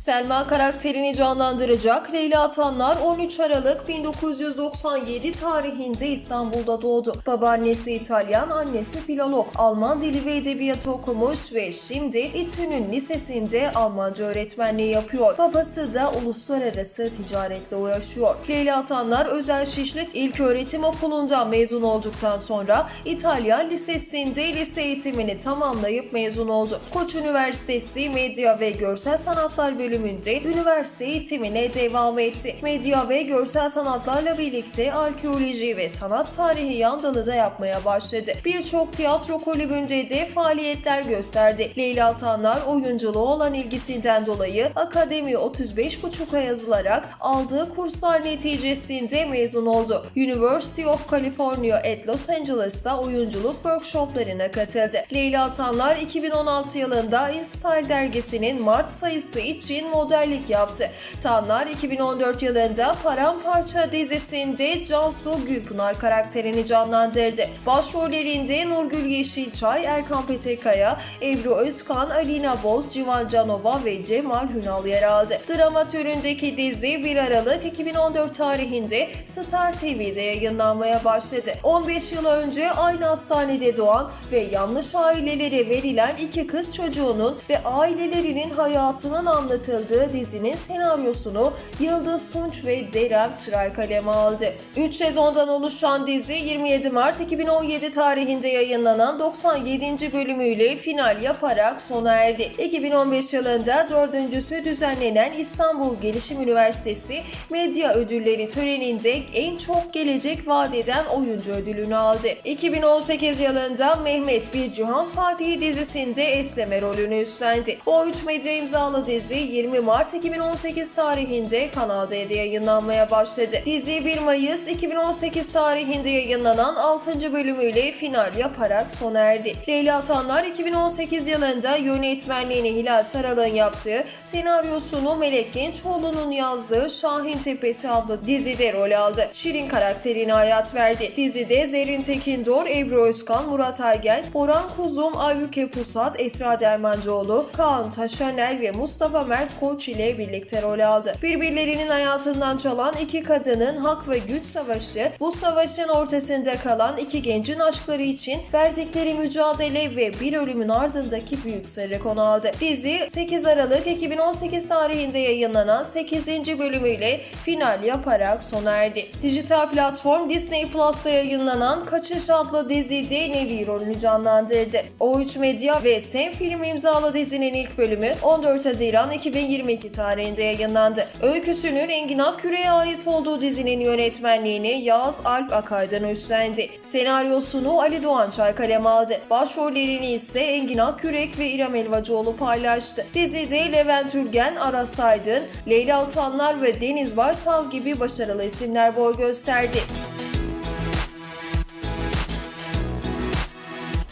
Selma karakterini canlandıracak Leyla Atanlar 13 Aralık 1997 tarihinde İstanbul'da doğdu. Babaannesi İtalyan, annesi filolog. Alman dili ve edebiyatı okumuş ve şimdi İTÜ'nün lisesinde Almanca öğretmenliği yapıyor. Babası da uluslararası ticaretle uğraşıyor. Leyla Atanlar Özel Şişlit İlköğretim Okulu'ndan mezun olduktan sonra İtalyan Lisesi'nde lise eğitimini tamamlayıp mezun oldu. Koç Üniversitesi Medya ve Görsel Sanatlar bölümünde üniversite eğitimine devam etti. Medya ve görsel sanatlarla birlikte arkeoloji ve sanat tarihi yan dalı da yapmaya başladı. Birçok tiyatro kulübünde de faaliyetler gösterdi. Leyla Tanlar oyunculuğa olan ilgisinden dolayı Akademi 35.5'a yazılarak aldığı kurslar neticesinde mezun oldu. University of California at Los Angeles'ta oyunculuk workshoplarına katıldı. Leyla Tanlar 2016 yılında InStyle dergisinin Mart sayısı için modellik yaptı. Tanlar 2014 yılında Paramparça dizisinde Cansu Gülpınar karakterini canlandırdı. Başrollerinde Nurgül Yeşilçay, Erkan Petekkaya, Ebru Özkan, Alina Boz, Civan Canova ve Cemal Hünal yer aldı. Drama türündeki dizi 1 Aralık 2014 tarihinde Star TV'de yayınlanmaya başladı. 15 yıl önce aynı hastanede doğan ve yanlış ailelere verilen iki kız çocuğunun ve ailelerinin hayatının anlatıldığı dizinin senaryosunu Yıldız Tunç ve Derem Çıray kaleme aldı. 3 sezondan oluşan dizi 27 Mart 2017 tarihinde yayınlanan 97. bölümüyle final yaparak sona erdi. 2015 yılında dördüncüsü düzenlenen İstanbul Gelişim Üniversitesi Medya Ödülleri töreninde en çok gelecek vaat eden oyuncu ödülünü aldı. 2018 yılında Mehmet Bir Cihan Fatih dizisinde esneme rolünü üstlendi. O3 Medya imzalı dizi 20 Mart 2018 tarihinde Kanal D'de yayınlanmaya başladı. Dizi 1 Mayıs 2018 tarihinde yayınlanan 6. bölümüyle final yaparak sona erdi. Leyla Atanlar 2018 yılında yönetmenliğini Hilal Saral'ın yaptığı, senaryosunu Melek Gençoğlu'nun yazdığı Şahin Tepesi adlı dizide rol aldı. Şirin karakterine hayat verdi. Dizide Zerrin Tekindor, Ebru Özkan, Murat Aygel, Orhan Kuzum, Aybüke Pusat, Esra Dermancıoğlu, Kaan Taşaner ve Mustafa Mert Koç ile birlikte rol aldı. Birbirlerinin hayatından çalan iki kadının hak ve güç savaşı, bu savaşın ortasında kalan iki gencin aşkları için verdikleri mücadele ve bir ölümün ardındaki büyük sırrı konu aldı. Dizi 8 Aralık 2018 tarihinde yayınlanan 8. bölümüyle final yaparak sona erdi. Dijital platform Disney Plus'ta yayınlanan Kaçış adlı dizide Nevi rolünü canlandırdı. O3 Medya ve Sen Film imzalı dizinin ilk bölümü 14 Haziran 2022 tarihinde yayınlandı. Öyküsünün Engin Akküre'ye ait olduğu dizinin yönetmenliğini Yağız Alp Akay'dan üstlendi. Senaryosunu Ali Doğançay kaleme aldı. Başrollerini ise Engin Akkürek ve İrem Elvacıoğlu paylaştı. Dizide Levent Ülgen, Aras Aydın, Leyla Altanlar ve Deniz Baysal gibi başarılı isimler boy gösterdi.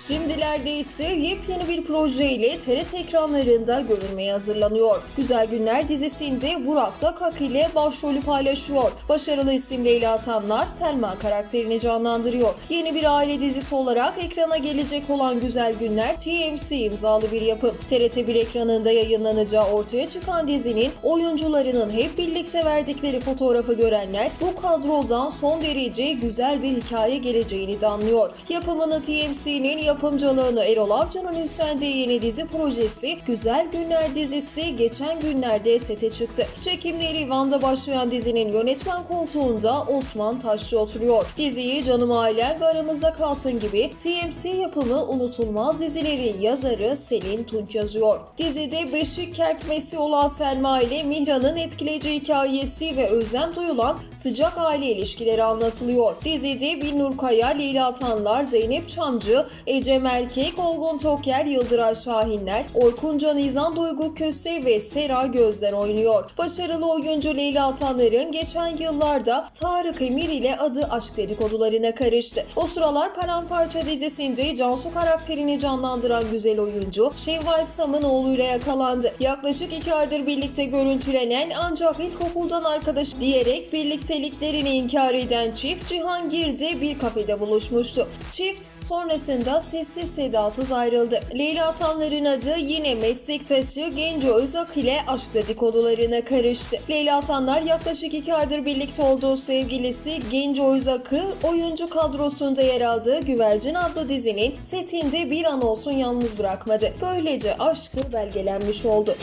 Şimdilerde ise yepyeni bir projeyle TRT ekranlarında görünmeye hazırlanıyor. Güzel Günler dizisinde Burak Dakak ile başrolü paylaşıyor. Başarılı isim Leyla Atanlar Selma karakterini canlandırıyor. Yeni bir aile dizisi olarak ekrana gelecek olan Güzel Günler TMC imzalı bir yapım. TRT 1 ekranında yayınlanacağı ortaya çıkan dizinin oyuncularının hep birlikte verdikleri fotoğrafı görenler bu kadrodan son derece güzel bir hikaye geleceğini de anlıyor. Yapımını TMC'nin yapımcılığını Erol Avcı'nın üstlendiği yeni dizi projesi Güzel Günler dizisi geçen günlerde sete çıktı. Çekimleri Van'da başlayan dizinin yönetmen koltuğunda Osman Taşçı oturuyor. Diziyi Canım Ailem ve Aramızda Kalsın gibi TMC yapımı unutulmaz dizilerin yazarı Selin Tunç yazıyor. Dizide beşik kertmesi olan Selma ile Mihran'ın etkileyici hikayesi ve özlem duyulan sıcak aile ilişkileri anlatılıyor. Dizide Bilnur Kaya, Leyla Atanlar, Zeynep Çamcı, Ecem Erkek, Olgun Toker, Yıldıray Şahinler, Orkun Can İzan, Duygu Köse ve Sera Gözler oynuyor. Başarılı oyuncu Leyla Atanlar'ın geçen yıllarda Tarık Emir ile adı aşk dedikodularına karıştı. O sıralar Paramparça dizisinde Cansu karakterini canlandıran güzel oyuncu Şevval Sam'ın oğluyla yakalandı. Yaklaşık iki aydır birlikte görüntülenen ancak ilkokuldan arkadaş diyerek birlikteliklerini inkar eden çift Cihangir'de bir kafede buluşmuştu. Çift sonrasında sessiz sedasız ayrıldı. Leyla Atanlar'ın adı yine meslektaşı Genco Özak ile aşk dedikodularına karıştı. Leyla Atanlar yaklaşık iki aydır birlikte olduğu sevgilisi Genco Özak'ı oyuncu kadrosunda yer aldığı Güvercin adlı dizinin setinde bir an olsun yalnız bırakmadı. Böylece aşkı belgelenmiş oldu.